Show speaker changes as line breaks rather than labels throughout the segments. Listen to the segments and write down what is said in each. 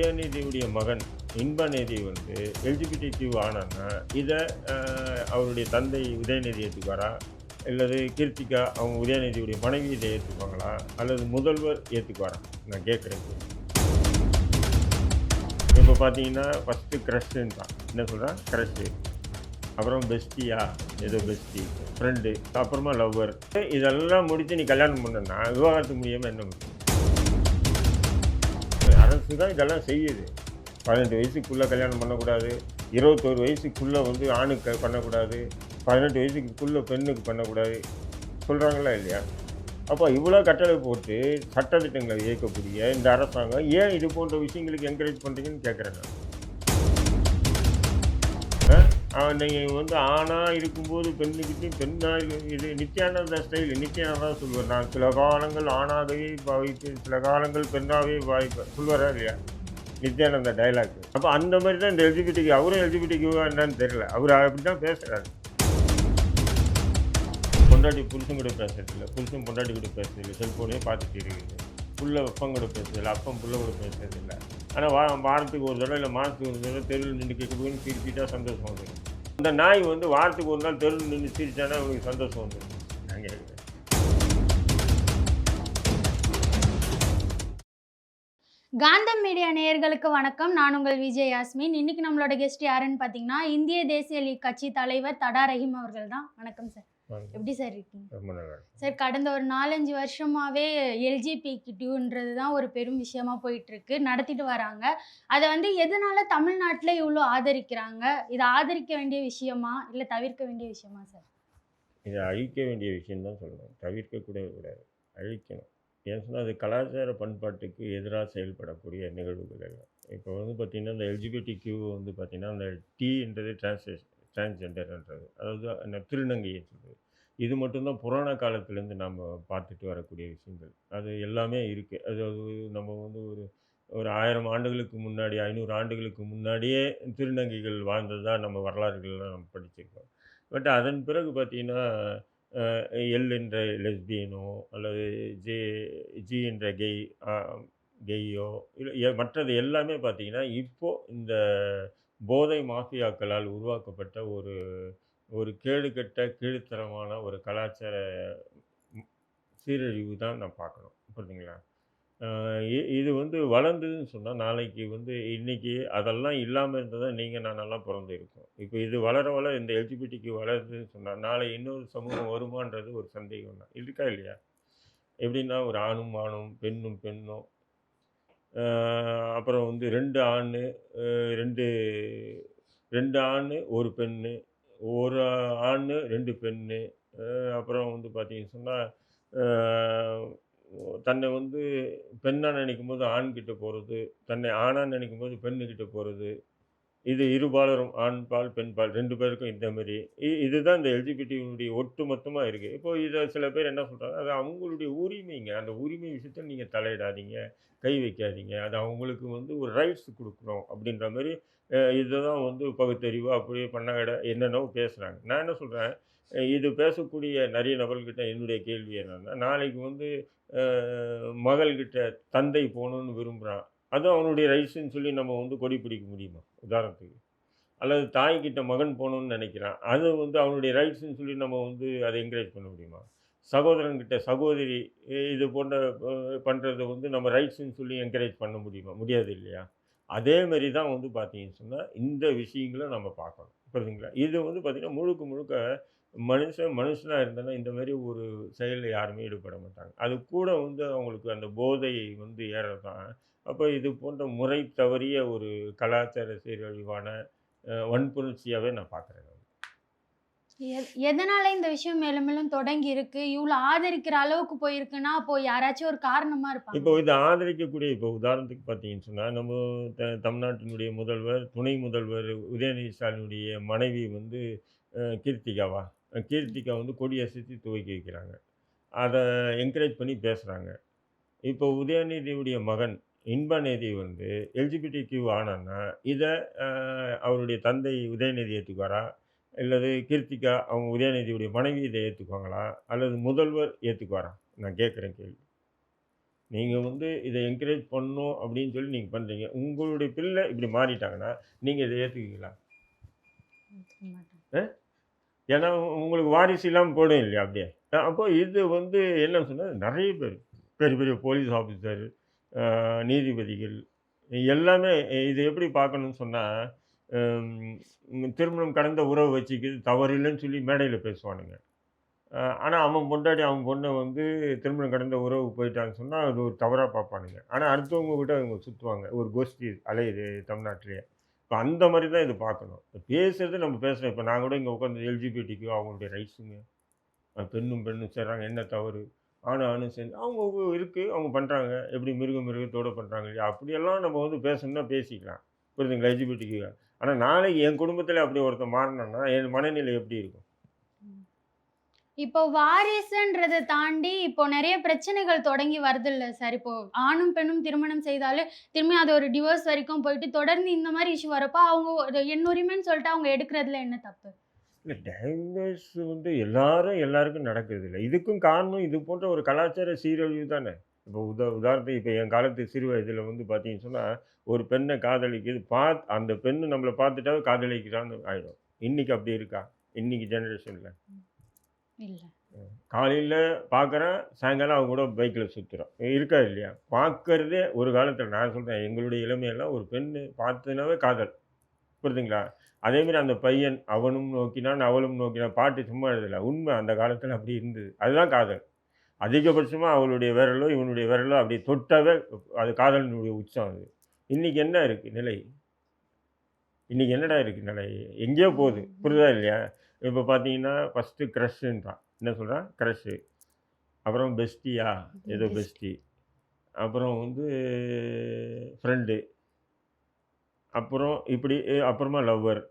உதயநிதியுடைய மகன் இன்பநிதி வந்து LGBT Q ஆனான்னா இதை அவருடைய தந்தை உதயநிதி ஏற்றுக்குவாரா அல்லது கீர்த்திகா அவங்க உதயநிதியுடைய மனைவி இதை ஏற்றுக்குவாங்களா அல்லது முதல்வர் ஏற்றுக்குவாரா நான் கேட்குறேன் இப்போ பார்த்தீங்கன்னா ஃபஸ்ட்டு க்ரஷ்ன்னு தான். என்ன சொல்கிறேன் க்ரஷ்ஷு அப்புறம் பெஸ்டியா ஏதோ பெஸ்டி ஃப்ரெண்டு அப்புறமா லவ்வர் இதெல்லாம் முடித்து நீ கல்யாணம் பண்ணனா விவாகரத்து முடியாமல் என்ன முடியும்? அரசு தான் இதெல்லாம் செய்யுது. பதினெட்டு வயசுக்குள்ளே கல்யாணம் பண்ணக்கூடாது. இருபத்தோரு வயசுக்குள்ளே வந்து ஆணுக்கு பண்ணக்கூடாது. பதினெட்டு வயசுக்குள்ளே பெண்ணுக்கு பண்ணக்கூடாது. சொல்கிறாங்களா இல்லையா? அப்போ இவ்வளோ கட்டளை போட்டு சட்டத்திட்டங்களை இயக்கக்கூடிய இந்த அரசாங்கம் ஏன் இது போன்ற விஷயங்களுக்கு என்கரேஜ் பண்ணுறீங்கன்னு கேட்குறேன் நான். நீங்கள் வந்து ஆணாக இருக்கும்போது பெண்ணுக்கிட்டையும் பெண்ணாக இது நித்யானந்தா ஸ்டைல் நித்யானந்தா சொல்லுவார். நான் சில காலங்கள் ஆணாகவே பாவிப்பேன் சில காலங்கள் பெண்ணாகவே பாவிப்பேன் சொல்லுவாரா இல்லையா? நித்யானந்தா டைலாக் அப்போ அந்த மாதிரி தான் இந்த எல்ஜிபிடிக்கு அவரும் எல்ஜிபிடிக்கு என்னன்னு தெரியல. அவர் அப்படி தான் பேசுகிறாரு பொண்டாட்டி புருஷன் கூட பேசுறதில்ல. புருஷன் பொண்டாட்டி கூட பேசுறதில்ல. இல்லை செல்ஃபோனே பார்த்துட்டு இருக்குது. புள்ள அப்பம் கூட பேசுறதில்ல. இல்லை அப்பம் புள்ள கூட பேசுறதில்லை. ஆனால் வா வாரத்துக்கு ஒரு தடவை இல்லை மாதத்துக்கு ஒரு தடவை தெருவில் நின்று கேட்கறதுன்னு சிரிச்சிட்டா சந்தோஷம் வந்துடும். அந்த நாய் வந்து வாரத்துக்கு ஒரு நாள் தெருவில் நின்று சிரிச்சானா அவனுக்கு சந்தோஷம் வந்துடும். நான் கேட்குறேன்.
காந்தம் மீடியா நேயர்களுக்கு வணக்கம். நான் உங்கள் விஜய் யாஸ்மின். இன்னைக்கு நம்மளோட கெஸ்ட் யாருன்னு பார்த்தீங்கன்னா இந்திய தேசிய லீக் கட்சி தலைவர் தடா ரஹீம் அவர்கள் தான். வணக்கம் சார் எப்படி சார் இருக்கீங்க. சார் கடந்த ஒரு நாலஞ்சு வருஷமாவே எல்ஜிபிக்யூன்றது தான் ஒரு பெரும் விஷயமா போயிட்டு இருக்கு நடத்திட்டு வராங்க. அதை வந்து எதனால தமிழ்நாட்டில் இவ்வளோ ஆதரிக்கிறாங்க? இதை ஆதரிக்க வேண்டிய விஷயமா? இல்லை தவிர்க்க வேண்டிய விஷயமா சார்?
இதை அழிக்க வேண்டிய விஷயம் தான் சொல்லணும் தவிர்க்கக்கூட கூடாது. அழிக்கணும். ஏன் சொன்னால் அது கலாச்சார பண்பாட்டுக்கு எதிராக செயல்படக்கூடிய நிகழ்வுகள் எல்லாம். இப்போ வந்து பார்த்திங்கன்னா இந்த எல்ஜிபிடி கியூ வந்து பார்த்திங்கன்னா அந்த டீன்றது டிரான்ஸ்லேஷன் டிரான்ஸ்ஜெண்டர்ன்றது அதாவது அந்த திருநங்கையை சொல்கிறது இது மட்டும்தான் புராண காலத்துலேருந்து நம்ம பார்த்துட்டு வரக்கூடிய விஷயங்கள். அது எல்லாமே இருக்குது அதாவது நம்ம வந்து ஒரு ஒரு ஆயிரம் ஆண்டுகளுக்கு முன்னாடி ஐநூறு ஆண்டுகளுக்கு முன்னாடியே திருநங்கைகள் வாழ்ந்ததாக நம்ம வரலாறுகள்லாம் நம்ம படிச்சிருக்கோம். பட் அதன் பிறகு பார்த்திங்கன்னா எல் என்ற லெஸ்பியனோ அல்லது ஜே ஜி என்ற கெய் கெய்யோ இல்லை மற்றது எல்லாமே பார்த்திங்கன்னா இப்போ இந்த போதை மாஃபியாக்களால் உருவாக்கப்பட்ட ஒரு ஒரு கேடுகட்ட கீழ்த்தரமான ஒரு கலாச்சார சீரழிவு தான் நான் பார்க்கணும். புரியுதுங்களா இது வந்து வளர்ந்ததுன்னு சொன்னால் நாளைக்கு வந்து இன்றைக்கி அதெல்லாம் இல்லாமல் இருந்தால் தான் நீங்கள் நான் பிறந்து இருக்கோம். இப்போ இது வளர வளர இந்த எல்ஜிபிடிக்கு வளருதுன்னு சொன்னால் நாளை இன்னொரு சமூகம் வருமான்றது ஒரு சந்தேகம் தான். இருக்கா இல்லையா? எப்படின்னா ஒரு ஆணும் ஆணும் பெண்ணும் பெண்ணும் அப்புறம் வந்து ரெண்டு ஆண் ரெண்டு ரெண்டு ஆண் ஒரு பெண் ஒரு ஆண் ரெண்டு பெண் அப்புறம் வந்து பார்த்தீங்கன்னு சொன்னால் தன்னை வந்து பெண்ணாக நினைக்கும் போது ஆண்கிட்ட போகிறது தன்னை ஆணாக நினைக்கும் போது பெண்ணுக்கிட்ட போகிறது இது இருபாலரும் ஆண் பால் பெண் பால் ரெண்டு பேருக்கும் இந்த மாதிரி. இதுதான் இந்த எல்ஜிபிடியினுடைய ஒட்டு மொத்தமாக இருக்குது இப்போது இதை சில பேர் என்ன சொல்கிறாங்க அது அவங்களுடைய உரிமைங்க. அந்த உரிமை விஷயத்தை நீங்கள் தலையிடாதீங்க கை வைக்காதீங்க. அது அவங்களுக்கு வந்து ஒரு ரைட்ஸ் கொடுக்குறோம் அப்படின்ற மாதிரி இதுதான் வந்து பகுத்தறிவு அப்படியே பண்ணாட என்னென்னவோ பேசுகிறாங்க நான் என்ன சொல்கிறேன் இது பேசக்கூடிய நிறைய நபர்கிட்ட என்னுடைய கேள்வி என்னென்னா நாளைக்கு வந்து மகள்கிட்ட தந்தை போகணுன்னு விரும்புகிறான் அதுவும் அவனுடைய ரைட்ஸுன்னு சொல்லி நம்ம வந்து கொடி பிடிக்க முடியுமா? உதாரணத்துக்கு. அல்லது தாய்கிட்ட மகன் போகணுன்னு நினைக்கிறான். அது வந்து அவனுடைய ரைட்ஸுன்னு சொல்லி நம்ம வந்து அதை என்கரேஜ் பண்ண முடியுமா? சகோதரன்கிட்ட சகோதரி இது போன்ற பண்ணுறத வந்து நம்ம ரைட்ஸுன்னு சொல்லி என்கரேஜ் பண்ண முடியுமா? முடியாது இல்லையா? அதேமாரி தான் வந்து பார்த்தீங்கன்னு சொன்னால் இந்த விஷயங்களை நம்ம பார்க்கணும். புரியுதுங்களா? இது வந்து பார்த்திங்கன்னா முழுக்க முழுக்க மனுஷன் மனுஷனாக இருந்தனா இந்த மாதிரி ஒரு செயலில் யாருமே ஈடுபட மாட்டாங்க. அது கூட வந்து அவங்களுக்கு அந்த போதை வந்து ஏறதான் அப்போ இது போன்ற முறை தவறிய ஒரு கலாச்சார சீரழிவான வன்புணர்ச்சியாகவே நான் பார்க்குறேன்
எதனால இந்த விஷயம் மேலும் மேலும் தொடங்கி இருக்கு? இவ்வளோ ஆதரிக்கிற அளவுக்கு போயிருக்குன்னா அப்போ யாராச்சும் ஒரு காரணமா
இப்போ
இருப்பாங்க
இதை ஆதரிக்கக்கூடிய இப்போ உதாரணத்துக்கு பார்த்தீங்கன்னு சொன்னால் நம்ம த தமிழ்நாட்டினுடைய முதல்வர் துணை முதல்வர் உதயநிதி ஸ்டாலினுடைய மனைவி வந்து கீர்த்திகாவா? கீர்த்திகா வந்து கொடியசைத்து துவக்கி வைக்கிறாங்க. அதை என்கரேஜ் பண்ணி பேசுகிறாங்க இப்போ உதயநிதியுடைய மகன் இன்பநிதி வந்து எல்ஜிபிடி கியூ ஆனான்னா இதை அவருடைய தந்தை உதயநிதி ஏற்றுக்குவாரா அல்லது கீர்த்திகா அவங்க உதயநிதியுடைய மனைவி இதை ஏற்றுக்குவாங்களா அல்லது முதல்வர் ஏற்றுக்குவாரா நான் கேட்குறேன் கேள்வி. நீங்கள் வந்து இதை என்கரேஜ் பண்ணணும் அப்படின்னு சொல்லி நீங்கள் பண்ணுறீங்க உங்களுடைய பிள்ளை இப்படி மாறிட்டாங்கன்னா நீங்கள் இதை
மாட்டாங்க.
ஏன்னா உங்களுக்கு வாரிசு இல்லாமல் போடும் இல்லையா அப்படியே? அப்போ இது வந்து என்ன சொன்னால் நிறைய பேர் பெரிய பெரிய போலீஸ் ஆஃபீஸர் நீதிபதிகள் எல்லாமே இது எப்படி பார்க்கணும்னு சொன்னால் திருமணம் கடந்த உறவு வச்சுக்கிறது தவறு இல்லைன்னு சொல்லி மேடையில் பேசுவானுங்க. ஆனால் அவன் பொண்டாடி அவன் பொண்ணை வந்து திருமணம் கடந்த உறவு போயிட்டான்னு சொன்னால் அது ஒரு தவறாக பார்ப்பானுங்க. ஆனால் அடுத்தவங்க கிட்ட அவங்க சுற்றுவாங்க ஒரு கோஷ்டி அலையுது தமிழ்நாட்டிலேயே. இப்போ அந்த மாதிரி தான் இது பார்க்கணும். இப்போ பேசுறது நம்ம பேசுகிறோம் இப்போ நான் கூட இங்கே உட்காந்து எல்ஜிபிடிக்கு அவங்களுடைய ரைட்ஸுங்க பெண்ணும் பெண்ணும் சேர்றாங்க. என்ன தவறு? ஆணும் ஆணும் சேர்ந்து அவங்க இருக்குது அவங்க பண்ணுறாங்க எப்படி மிருக மிருகத்தோடு பண்ணுறாங்க இல்லையா அப்படியெல்லாம் நம்ம வந்து பேசணும்னா பேசிக்கலாம். புரியுதுங்களா? எஜிபிடிக்கு ஆனால் நாளைக்கு என் குடும்பத்தில் அப்படி ஒருத்தன் மாறினான்னா என் மனநிலை எப்படி இருக்கும்?
இப்போ வாரிசுன்றதை தாண்டி இப்போ நிறைய பிரச்சனைகள் தொடங்கி வருது இல்லை சார். இப்போ ஆணும் பெண்ணும் திருமணம் செய்தாலே திரும்பி அது ஒரு டிவோர்ஸ் வரைக்கும் போயிட்டு தொடர்ந்து இந்த மாதிரி இஷ்யூ வரப்போ அவங்க ஒரு சொல்லிட்டு அவங்க எடுக்கிறதுல என்ன தப்பு?
இல்லை டைவர்ஸ் வந்து எல்லாரும் எல்லாருக்கும் நடக்கிறது இல்லை. இதுக்கும் காரணம் இது போன்ற ஒரு கலாச்சார சீரழிவு தானே? இப்போ உதா உதாரணத்துக்கு இப்போ என் காலத்து சிறு வயதில் வந்து பார்த்தீங்கன்னு சொன்னால் ஒரு பெண்ணை காதலிக்குது பாத் அந்த பெண்ணு நம்மளை பார்த்துட்டாவே காதலிக்கிறான்னு ஆகிடும் இன்னைக்கு அப்படி இருக்கா? இன்னைக்கு ஜெனரேஷனில்
இல்ல.
காலையில் பார்க்குறேன் சாயங்காலம் அவங்க கூட பைக்கில் சுற்றுறோம் இருக்கா இல்லையா? பார்க்கறதே ஒரு காலத்தில் நான் சொல்கிறேன் எங்களுடைய இளமையெல்லாம் ஒரு பெண்ணு பார்த்ததுனாவே காதல். புரியுதுங்களா? அதேமாரி அந்த பையன் அவனும் நோக்கினான் அவளும் நோக்கினான். பாட்டு சும்மா எழுதலை. உண்மை அந்த காலத்தில் அப்படி இருந்தது. அதுதான் காதல். அதிகபட்சமாக அவளுடைய விரலோ இவனுடைய விரலோ அப்படி தொட்டாவே அது காதலினுடைய உச்சம் அது. இன்றைக்கி என்ன இருக்குது நிலை? இன்றைக்கி என்னடா இருக்குது நிலை? எங்கேயோ போகுது. புரியுதா இல்லையா? இப்போ பார்த்தீங்கன்னா ஃபஸ்ட்டு க்ரஷ்ன்றான் என்ன சொல்கிறான் க்ரஷ்ஷு அப்புறம் பெஸ்டியா ஏதோ. பெஸ்டி அப்புறம் வந்து ஃப்ரெண்டு அப்புறம் இப்படி அப்புறமா லவ்வர்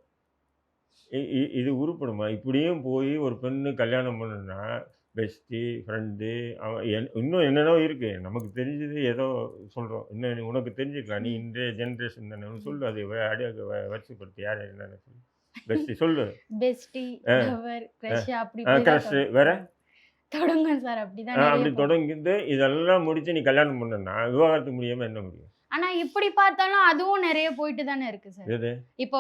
இது உருப்படுமா? இப்படியும் போய் ஒரு பெண்ணு கல்யாணம் பண்ணுனா பெஸ்டி ஃப்ரெண்டு அவன் இன்னும் என்னென்னோ இருக்குது நமக்கு தெரிஞ்சது ஏதோ சொல்கிறோம் இன்னும் உனக்கு தெரிஞ்சுக்கலாம் நீ இன்றைய ஜென்ரேஷன் தானே. சொல்லு அது வ- வரிசைப்படுத்தி யார் என்னென்ன சொல்லு. பெஸ்டி சொல்லு.
பெஸ்டி கிரஷ் அப்படி
வேற?
தொடங்க சார்.
அப்படி
போகும்.
தொடங்கிட்டு இதெல்லாம் முடிச்சு நீ கல்யாணம் பண்ணனா விவாகரத்து முடியாமல் என்ன முடியும்?
ஆனா இப்படி பார்த்தாலும் அதுவும் நிறைய போயிட்டு தானே இருக்கு சார். இப்போ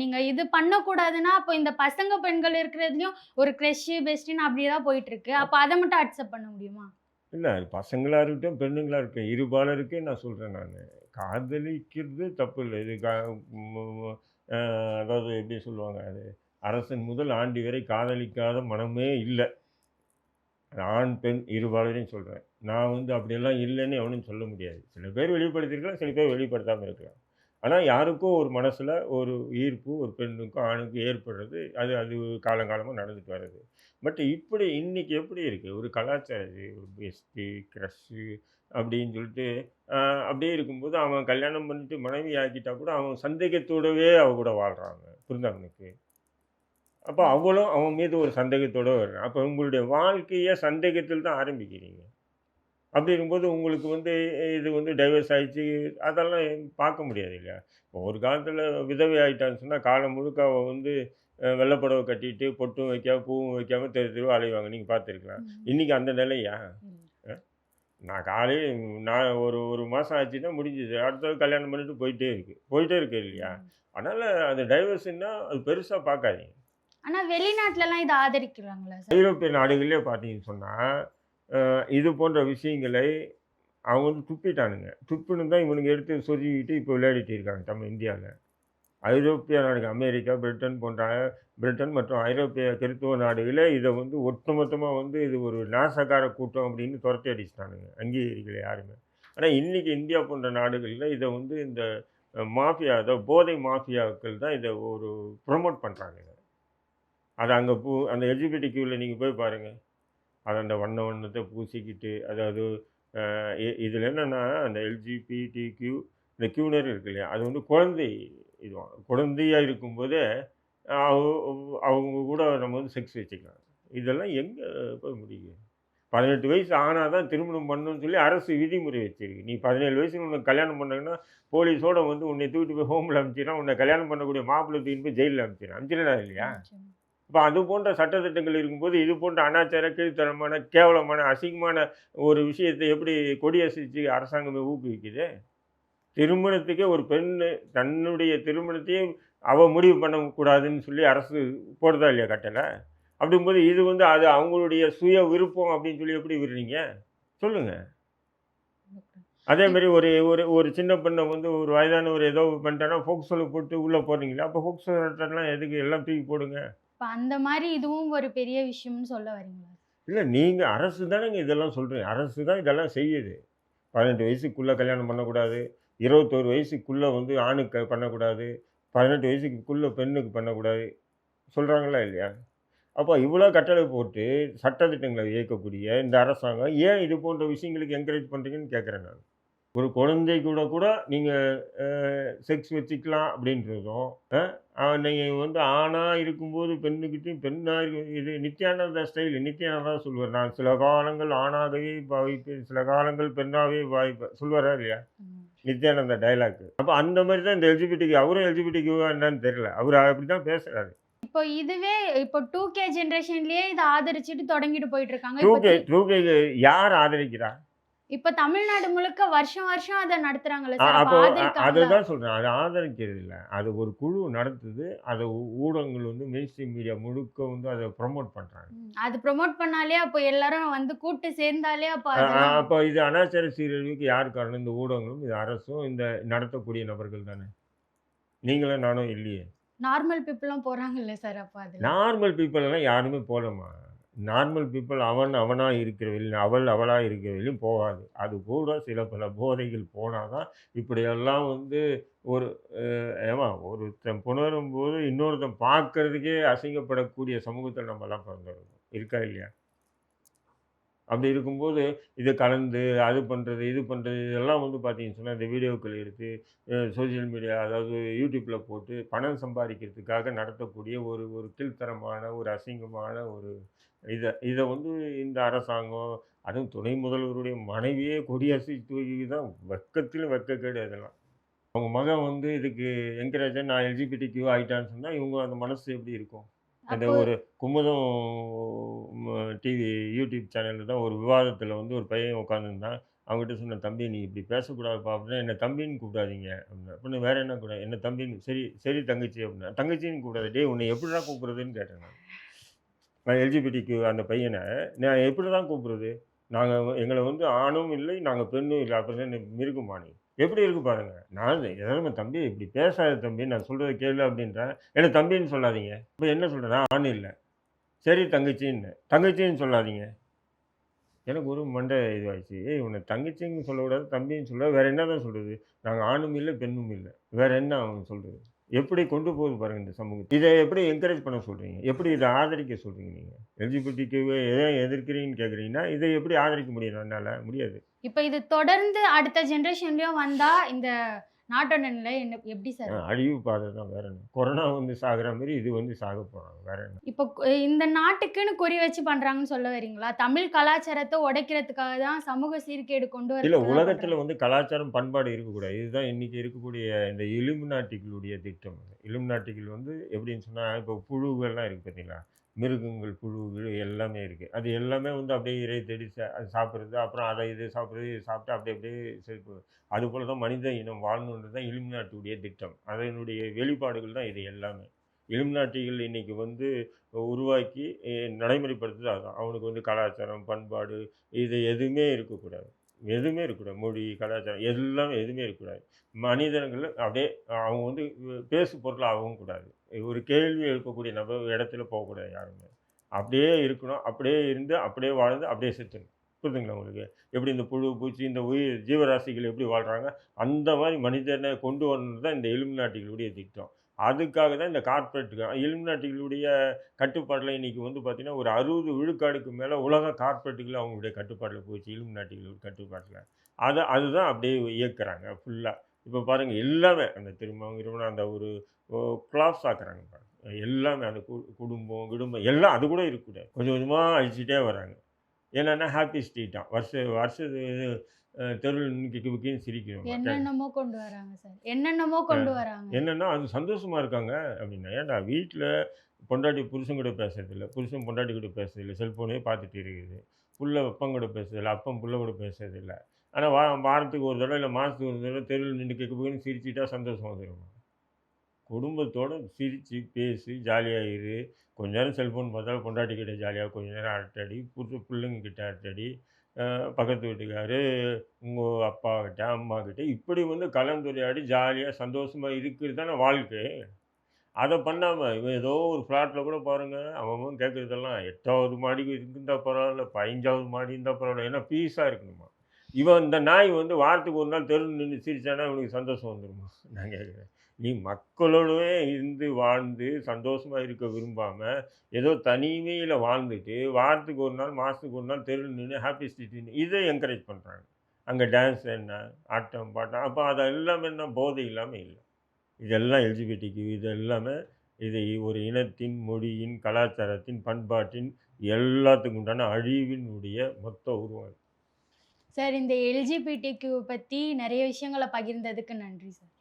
நீங்க இது பண்ணக்கூடாதுன்னா அப்போ இந்த பசங்க பெண்கள் இருக்கிறதுலயும் ஒரு கிரஷ் பெஸ்டின்னு அப்படியேதான் போயிட்டு இருக்கு அப்போ அதை மட்டும் அக்செப்ட் பண்ண முடியுமா?
இல்லை அது பசங்களாக இருக்கட்டும் பெண்ணுங்களாக இருக்கட்டும் இருபாலருக்கே நான் சொல்கிறேன் நான். காதலிக்கிறது தப்பு இல்லை. இது அதாவது எப்படி சொல்லுவாங்க அது? அரசன் முதல் ஆண்டி வரை காதலிக்காத மனமே இல்லை. ஆண் பெண் இருபாலரையும் சொல்கிறேன் நான் வந்து அப்படியெல்லாம் இல்லைன்னு எவனும் சொல்ல முடியாது. சில பேர் வெளிப்படுத்திருக்கலாம் சில பேர் வெளிப்படுத்தாமல் இருக்கலாம். ஆனால் யாருக்கும் ஒரு மனசில் ஒரு ஈர்ப்பு ஒரு பெண்ணுக்கும் ஆணுக்கும் ஏற்படுறது அது அது காலங்காலமாக நடந்துட்டு வருது பட் இப்படி இன்னைக்கு எப்படி இருக்குது ஒரு ஒரு பெஸ்ட்டு க்ரஷ்ஷு அப்படின்னு சொல்லிட்டு அப்படியே இருக்கும்போது அவன் கல்யாணம் பண்ணிட்டு மனைவி ஆக்கிட்டா கூட அவன் சந்தேகத்தோடவே அவ கூட வாழ்கிறாங்க புரிந்தா அவனுக்கு அப்போ அவளும் அவன் மீது ஒரு சந்தேகத்தோட வர்றான் அப்போ உங்களுடைய வாழ்க்கையை சந்தேகத்தில் தான் ஆரம்பிக்கிறீங்க. அப்படி இருக்கும்போது உங்களுக்கு வந்து இது வந்து டைவர்ஸ் ஆயிடுச்சு. அதெல்லாம் பார்க்க முடியாது இல்லையா இப்போ ஒரு காலத்தில் விதவை ஆயிட்டான்னு சொன்னால் காலம் முழுக்க அவள் வந்து வெள்ளைப்புடவை கட்டிட்டு பொட்டும் வைக்காம பூவும் வைக்காம தெரு தெருவா அலைவாங்க. நீங்கள் பார்த்துருக்கலாம். இன்றைக்கி அந்த நிலையா? நான் காலையில் நான் ஒரு ஒரு மாதம் ஆச்சுன்னா முடிஞ்சுது. அடுத்தது கல்யாணம் பண்ணிட்டு போயிட்டே இருக்கு. போயிட்டே இருக்கு இல்லையா? அதனால் அது டைவர்ஸ்னா அது பெருசாக பார்க்காதீங்க.
ஆனா வெளிநாட்டுல எல்லாம் இதை ஆதரிக்கிறாங்களா
ஐரோப்பிய நாடுகளிலே பார்த்தீங்கன்னு சொன்னால் இது போன்ற விஷயங்களை அவங்க வந்து துப்பிட்டானுங்க. துப்புன்னு தான் இவனுங்க எடுத்து சொருகிட்டு இப்போ விளையாடிட்டு இருக்காங்க நம்ம இந்தியாவில் ஐரோப்பிய நாடுகள் அமெரிக்கா பிரிட்டன் போன்ற பிரிட்டன் மற்றும் ஐரோப்பிய கிறித்துவ நாடுகளே இதை வந்து ஒட்டுமொத்தமாக வந்து இது ஒரு நாசகார கூட்டம் அப்படின்னு துரத்தி அடிச்சிட்டானுங்க அங்கீகரிக்கல யாருமே. ஆனால் இன்றைக்கி இந்தியா போன்ற நாடுகளில் இதை வந்து இந்த மாஃபியா அதாவது போதை மாஃபியாக்கள் தான் இதை ஒரு ப்ரொமோட் பண்ணுறாங்க அதை அங்கே பூ அந்த எஜிபிடி கியூவில் நீங்கள் போய் பாருங்கள் அதை அந்த வண்ண வண்ணத்தை பூசிக்கிட்டு அதாவது இதில் என்னென்னா அந்த எல்ஜிபிடி கியூ இந்த கியூனர் இருக்கு இல்லையா அது வந்து குழந்தை இதுவாங்க குழந்தையாக இருக்கும்போதே அவங்க அவங்க கூட நம்ம வந்து செக்ஸ் வச்சுக்கலாம். இதெல்லாம் எங்கே போய் முடியும் பதினெட்டு வயசு ஆனால் தான் திருமணம் பண்ணணும்னு சொல்லி அரசு விதிமுறை வச்சிருக்கு. நீ பதினேழு வயசுல உனக்கு கல்யாணம் பண்ணாங்கன்னா போலீஸோட வந்து உன்னை தூக்கிட்டு போய் ஹோமில் அனுப்பிச்சிடலாம் உன்னை கல்யாணம் பண்ணக்கூடிய மாப்பிள்ளை தூக்கிட்டு போய் ஜெயிலில் அனுப்பிச்சிடலாம் அனுப்பிச்சிடா இல்லையா? இப்போ அது போன்ற சட்டத்திட்டங்கள் இருக்கும்போது இது போன்ற அனாச்சார கீழ்த்தனமான கேவலமான அசிங்கமான ஒரு விஷயத்தை எப்படி கொடியசிச்சு அரசாங்கமே ஊக்குவிக்குது? திருமணத்துக்கே ஒரு பெண் தன்னுடைய திருமணத்தையும் அவ முடிவு பண்ணக்கூடாதுன்னு சொல்லி அரசு போடுறதா இல்லையா கட்டளை? அப்படிங்கும்போது இது வந்து அது அவங்களுடைய சுய விருப்பம் அப்படின்னு சொல்லி எப்படி விடுறீங்க? சொல்லுங்கள் அதே மாதிரி ஒரு ஒரு ஒரு சின்ன பெண்ணை வந்து ஒரு வயதானவர் ஏதோ பண்ணிட்டேன்னா ஃபோக்ஸோவில் போட்டு உள்ளே போடுறீங்களா? அப்போ ஃபோக்ஸோ சட்டம்லாம் எதுக்கு? எல்லாம் தூக்கி போடுங்க.
இப்போ அந்த மாதிரி இதுவும் ஒரு பெரிய விஷயம்னு சொல்ல வரீங்களா?
இல்லை நீங்கள் அரசு தானேங்க இதெல்லாம் சொல்கிறீங்க அரசு தான் இதெல்லாம் செய்யுது. பதினெட்டு வயசுக்குள்ளே கல்யாணம் பண்ணக்கூடாது. இருபத்தோரு வயசுக்குள்ளே வந்து ஆணுக்கு பண்ணக்கூடாது. பதினெட்டு வயசுக்குள்ளே பெண்ணுக்கு பண்ணக்கூடாது. சொல்கிறாங்களா இல்லையா? அப்போ இவ்வளோ கட்டளை போட்டு சட்டத்திட்டங்களை இயக்கக்கூடிய இந்த அரசாங்கம் ஏன் இது போன்ற விஷயங்களுக்கு என்கரேஜ் பண்ணுறீங்கன்னு கேட்குறேன் நான். ஒரு குழந்தை கூட கூட நீங்கள் செக்ஸ் வச்சுக்கலாம் அப்படின்றதும் நீங்கள் வந்து ஆணாக இருக்கும்போது பெண்ணுக்கிட்டையும் பெண்ணாக இருக்கும் இது நித்யானந்தா ஸ்டைல் நித்யானந்தா சொல்லுவார் நான் சில காலங்கள் ஆணாகவே பாவிப்பேன் சில காலங்கள் பெண்ணாகவே பாவிப்பேன். சொல்லுவாரா இல்லையா. நித்யானந்தா டைலாக் அப்போ அந்த மாதிரி தான் இந்த எல்ஜிபிடிக்கு அவரும் எல்ஜிபிடிக்கு என்னன்னு தெரியல. அவர் அப்படி தான் பேசுகிறாரு
இப்போ இதுவே இப்போ டூ கே ஜென்ரேஷன்லயே இதை ஆதரிச்சுட்டு தொடங்கிட்டு போயிட்டு இருக்காங்க.
டூ கே டூ கே யார் ஆதரிக்கிறா?
இப்போ தமிழ்நாடு முழுக்க வருஷம் வருஷம் அதை நடத்துறாங்கல்ல
அதுதான் சொல்கிறேன் அது ஆதரிக்கிறது இல்லை. அது ஒரு குழு நடத்துது. அதை ஊடகங்கள் வந்து மெயின் ஸ்ட்ரீம் மீடியா முழுக்க வந்து அதை ப்ரொமோட் பண்ணுறாங்க
ம், அது ப்ரோமோட் பண்ணாலே அப்போ எல்லாரும் வந்து கூட்டு சேர்ந்தாலே அப்போ
அப்போ இது அனாச்சார சீரழிவுக்கு யார் காரணம்? இந்த ஊடகங்களும் இது அரசும் இந்த நடத்தக்கூடிய நபர்கள் தானே? நீங்களும் நானும் இல்லையே?
நார்மல் பீப்புளும் போறாங்கல்ல சார் அப்போ அதுல?
நார்மல் பீப்புளெல்லாம் யாருமே போகலம்மா நார்மல் பீப்புள் அவன் அவனாக இருக்கிற வெளியும் அவள் அவளாக இருக்கிற வெளியும் போகாது. அது கூட சில பல போதைகள் போனால் தான் இப்படியெல்லாம் வந்து ஒரு ஏமா ஒருத்தன் புணரும் போது இன்னொருத்தன் பார்க்கறதுக்கே அசிங்கப்படக்கூடிய சமூகத்தில் நம்மலாம் பிறந்திருக்கோம். இருக்கா இல்லையா? அப்படி இருக்கும்போது இது கலந்து அது பண்ணுறது இது பண்ணுறது இதெல்லாம் வந்து பார்த்தீங்கன்னு சொன்னால் இந்த வீடியோக்கள் எடுத்து சோஷியல் மீடியா அதாவது யூடியூப்பில் போட்டு பணம் சம்பாதிக்கிறதுக்காக நடத்தக்கூடிய ஒரு ஒரு கீழ்த்தரமான ஒரு அசிங்கமான ஒரு இதை இதை வந்து இந்த அரசாங்கம் அதுவும் துணை முதல்வருடைய மனைவியே கொடியரசு தூக்கி தான் வெக்கத்திலும் வெக்கக்கேடு அதெல்லாம். அவங்க மகன் வந்து இதுக்கு என்கரேஜாக நான் எல்ஜிபிடி கியூ ஆகிட்டான்னு சொன்னால் இவங்க அந்த மனசு எப்படி இருக்கும்?
அப்போ
ஒரு குமுதம் டிவி யூடியூப் சேனலில் தான் ஒரு விவாதத்தில் வந்து ஒரு பையன் உட்காந்துருந்தான் அவங்ககிட்ட சொன்ன தம்பி நீ இப்படி பேசக்கூடாதுப்பா. அப்படின்னா என்ன தம்பின்னு கூப்பிடாதீங்க. அப்படின்னா அப்படின்னு வேற என்ன கூட என்ன தம்பின்னு சரி சரி தங்கச்சி. அப்படின்னா தங்கச்சின்னு கூப்பிடாது. டேய் உன்னை எப்படிடா கூப்பிடுறதுன்னு கேட்டேன் நான். நான் எல்ஜிபிடிக்கு அந்த பையனை நான் எப்படி தான் கூப்பிடுறது? நாங்கள் எங்களை வந்து ஆணும் இல்லை நாங்கள் பெண்ணும் இல்லை. அப்படின்னு என்ன மிருகுமா நீ? எப்படி இருக்கு பாருங்க. நான் எதாவது தம்பி இப்படி பேசாத தம்பி நான் சொல்கிறத கேளு அப்படின்றேன். என்ன தம்பின்னு சொல்லாதீங்க. இப்போ என்ன சொல்கிறேன் நான் ஆண் இல்லை. சரி தங்கச்சின்னு. தங்கச்சின்னு சொல்லாதீங்க. எனக்கு ஒரு மண்டை இதுவாகிடுச்சு ஏய் உன்னை தங்கச்சின்னு சொல்லக்கூடாது தம்பின்னு சொல்ல வேற என்ன தான் சொல்கிறது நாங்கள் ஆணும் இல்லை பெண்ணும் இல்லை. வேற என்ன அவன் சொல்கிறது எப்படி கொண்டு போகுது பாருங்க இந்த சமூகத்தை. இதை எப்படி என்கரேஜ் பண்ண சொல்கிறீங்க எப்படி இதை ஆதரிக்க சொல்கிறீங்க நீங்கள் எல்ஜிபிடிக்கு எதை எதிர்க்கிறீங்கன்னு கேட்குறீங்கன்னா இதை எப்படி ஆதரிக்க முடியும்? என்னால் முடியாது.
இப்போ இது தொடர்ந்து அடுத்த ஜென்ரேஷன்லயும் வந்தா இந்த நாட்டோட நிலை என்ன எப்படி சார்
அழிவு பாதை தான் வேற என்ன? கொரோனா வந்து சாகுற மாதிரி இது வந்து சாக போகிறாங்க வேற என்ன?
இப்போ இந்த நாட்டுக்குன்னு குறி வச்சு பண்றாங்கன்னு சொல்ல வரீங்களா? தமிழ் கலாச்சாரத்தை உடைக்கிறதுக்காக தான் சமூக சீர்கேடு கொண்டு
இல்லை
வரதுக்கு
உலகத்தில் வந்து கலாச்சாரம் பண்பாடு இருக்கக்கூடாது. இதுதான் இன்னைக்கு இருக்கக்கூடிய இந்த இலுமினாட்டிகளுடைய திட்டம். இலுமினாட்டிகள் வந்து எப்படின்னு சொன்னால் இப்போ புழுகள்லாம் இருக்குது பார்த்தீங்களா மிருகங்கள் புழுகள் எல்லாமே இருக்குது அது எல்லாமே வந்து அப்படியே இறை தேடி அது சாப்பிட்றது அப்புறம் அதை இது சாப்பிட்றது இது சாப்பிட்டு அப்படியே அப்படியே செழிப்பு. அதுபோல் தான் மனித இனம் வாழணுன்றது தான் இலுமினாட்டியுடைய திட்டம். அதனுடைய வெளிப்பாடுகள் தான் இது எல்லாமே. இலுமினாட்டிகள் இன்னைக்கு வந்து உருவாக்கி நடைமுறைப்படுத்துறது அதுதான். அவனுக்கு வந்து கலாச்சாரம் பண்பாடு இது எதுவுமே இருக்கக்கூடாது. எதுவுமே இருக்கக்கூடாது. மொழி கலாச்சாரம் எல்லாம் எதுவுமே இருக்கக்கூடாது. மனிதர்கள் அப்படியே அவங்க வந்து பேசு பொருள் ஆகவும் கூடாது. ஒரு கேள்வி எழுப்பக்கூடிய நபர் இடத்துல போகக்கூடாது யாருமே. அப்படியே இருக்கணும். அப்படியே இருந்து அப்படியே வாழ்ந்து அப்படியே செத்துணும் புரிதுங்களா உங்களுக்கு? எப்படி இந்த புழு பூச்சி இந்த உயிர் ஜீவராசிகள் எப்படி வாழ்கிறாங்க அந்த மாதிரி மனிதனை கொண்டு வரணும் தான் இந்த எலும்பு நாட்டிகளுடைய திட்டம். அதுக்காக தான் இந்த கார்ப்பரேட் இலுமினாட்டிகளுடைய கட்டுப்பாட்டில் இன்றைக்கி வந்து பார்த்திங்கன்னா ஒரு அறுபது விழுக்காடுக்கு மேலே உலக கார்ப்பரேட்டுகள் அவங்களுடைய கட்டுப்பாட்டில் போச்சு இலுமினாட்டிகளோட கட்டுப்பாட்டில். அதை அதுதான் அப்படியே இயக்குறாங்க ஃபுல்லாக இப்போ பாருங்கள் எல்லாமே அந்த திருமணம் அந்த ஒரு கிளாப்ஸ் ஆக்குறாங்க பாருங்க. எல்லாமே அந்த கு- குடும்பம் குடும்பம் எல்லாம் அது கூட இருக்கக்கூடாது. கொஞ்சம் கொஞ்சமாக அழிச்சிட்டே வராங்க. என்னென்னா ஹாப்பி ஸ்ட்ரீட்டாக வருஷ வருஷத்து தெருவில் நிற்கி விக்கின்னு சிரிக்கிறோம்.
என்னென்னமோ கொண்டு வராங்க சார். என்னென்னமோ கொண்டு வராங்க.
என்னன்னா அது சந்தோஷமா இருக்காங்க அப்படின்னா ஏன்டா வீட்டில் பொண்டாட்டி புருஷன் கூட பேசுறதில்ல புருஷன் பொண்டாட்டி கூட பேசுறதில்ல செல்ஃபோனே பார்த்துட்டு இருக்குது. புள்ள அப்பன் கூட பேசுறதில்ல அப்பன் புள்ள கூட பேசுறதில்ல. ஆனால் வா வாரத்துக்கு ஒரு தடவை இல்லை மாதத்துக்கு ஒரு தடவை தெருவில் நின்று கேட்க போய் சிரிச்சிட்டா சந்தோஷம் வந்துடும் குடும்பத்தோட சிரித்து பேசி ஜாலியாக இரு கொஞ்ச நேரம் செல்ஃபோன் பார்த்தாலும் பொண்டாட்டி கிட்ட ஜாலியாக கொஞ்ச நேரம் அரட்டடி புது பிள்ளைங்க கிட்ட அரட்டடி பக்கத்து வீட்டுக்காரு உங்கள் அப்பா அம்மாக்கிட்ட அம்மா இப்படி வந்து கலந்துரையாடி ஜாலியாக சந்தோஷமாக இருக்கிறது தானே வாழ்க்கை. அதை பண்ணாமல் இவன் ஏதோ ஒரு ஃப்ளாட்டில் கூட பாருங்க அவன் அவன் கேட்குறதெல்லாம் எட்டாவது மாடிக்கு இருந்தால் பரவாயில்ல பதினஞ்சாவது மாடி இருந்தால் பரவாயில்ல ஏன்னா பீஸாக இருக்கணுமா? இவன் இந்த நாய் வந்து வாரத்துக்கு ஒரு நாள் தெரு நின்று சிரிச்சானா இவனுக்கு சந்தோஷம் வந்துடுமா நான் கேட்குறேன் நீ மக்களோடவே இருந்து வாழ்ந்து சந்தோஷமாக இருக்க விரும்பாமல் ஏதோ தனிமையில் வாழ்ந்துட்டு வாரத்துக்கு ஒரு நாள் மாதத்துக்கு ஒரு நாள் தெரு நின்று ஹாப்பி சிட்டின்னு இதை என்கரேஜ் பண்ணுறாங்க அங்கே டான்ஸ் என்ன ஆட்டம் பாட்டம் அப்போ அது எல்லாமே என்ன போதை இல்லாமல் இல்லை. இதெல்லாம் எல்ஜிபிடிக்கு இது எல்லாமே இதை ஒரு இனத்தின் மொழியின் கலாச்சாரத்தின் பண்பாட்டின் எல்லாத்துக்கும் உண்டான அழிவினுடைய மொத்த உருவம்
சார் இந்த எல்ஜிபிடிக்கு பற்றி நிறைய விஷயங்களை பகிர்ந்ததுக்கு நன்றி சார்.